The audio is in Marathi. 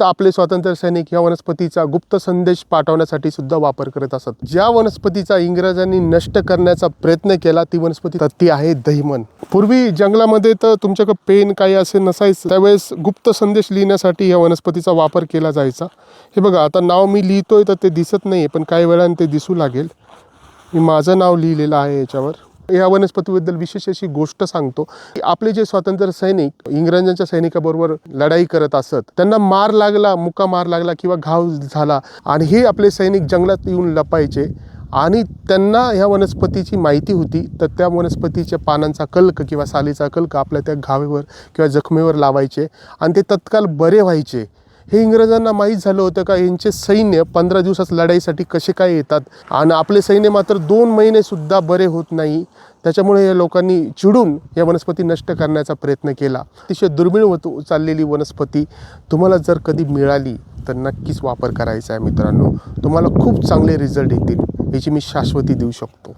तर आपले स्वातंत्र्य सैनिक या वनस्पतीचा गुप्त संदेश पाठवण्यासाठी सुद्धा वापर करत असत. ज्या वनस्पतीचा इंग्रजांनी नष्ट करण्याचा प्रयत्न केला ती वनस्पती तर ती आहे दहिमन. पूर्वी जंगलामध्ये तर तुमच्याकडे पेन काही असे नसायचं. त्यावेळेस गुप्त संदेश लिहिण्यासाठी या वनस्पतीचा वापर केला जायचा. हे बघा आता नाव मी लिहितोय तर ते दिसत नाही पण काही वेळाने ते दिसू लागेल. मी माझं नाव लिहिलेलं आहे याच्यावर. या वनस्पतीबद्दल विशेष अशी गोष्ट सांगतो. की आपले जे स्वातंत्र्य सैनिक इंग्रजांच्या सैनिकाबरोबर लढाई करत असत त्यांना मार लागला मुका मार लागला किंवा घाव झाला आणि हे आपले सैनिक जंगलात येऊन लपायचे आणि त्यांना ह्या वनस्पतीची माहिती होती. तर त्या वनस्पतीच्या पानांचा कल्क किंवा सालीचा कल्क आपल्या त्या घावेवर किंवा जखमेवर लावायचे आणि ते तत्काल बरे व्हायचे. हे इंग्रजांना माहीत झालं होतं का यांचे सैन्य पंधरा दिवसात लढाईसाठी कसे काय येतात? आणि आपले सैन्य मात्र दोन महिनेसुद्धा बरे होत नाही. त्याच्यामुळे या लोकांनी चिडून या वनस्पती नष्ट करण्याचा प्रयत्न केला. अतिशय दुर्मिळ होत चाललेली वनस्पती तुम्हाला जर कधी मिळाली तर नक्कीच वापर करायचा आहे मित्रांनो. तुम्हाला खूप चांगले रिझल्ट येतील याची मी शाश्वती देऊ शकतो.